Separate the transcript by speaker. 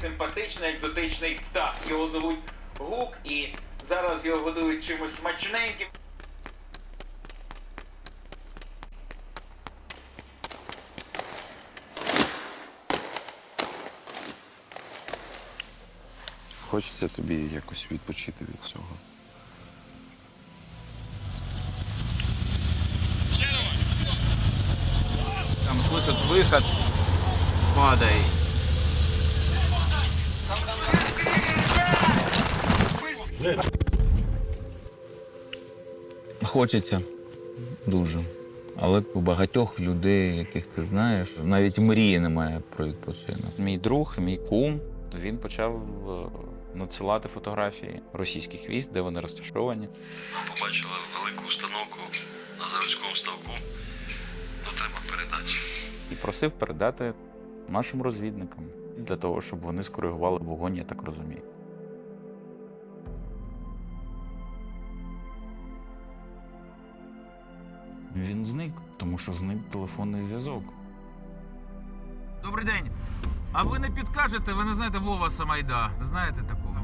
Speaker 1: симпатичний екзотичний птах. Його звуть Гук, і зараз його годують чимось смачненьким.
Speaker 2: Хочеться тобі якось відпочити від цього.
Speaker 3: Там слышат выход. Падай.
Speaker 4: Хочеться дуже. Але у багатьох людей, яких ти знаєш, навіть мрії немає про відпочинок.
Speaker 5: Мій друг, мій кум, він почав е, надсилати фотографії російських військ, де вони розташовані.
Speaker 2: Ми Побачили велику установку на заводському ставку. Ну, треба передати.
Speaker 5: І просив передати нашим розвідникам для того, щоб вони скоригували вогонь, я так розумію. Він зник, тому що зник телефонний зв'язок.
Speaker 3: Добрий день. А ви не підкажете, ви не знаєте Вова Самайда. Не знаєте такого?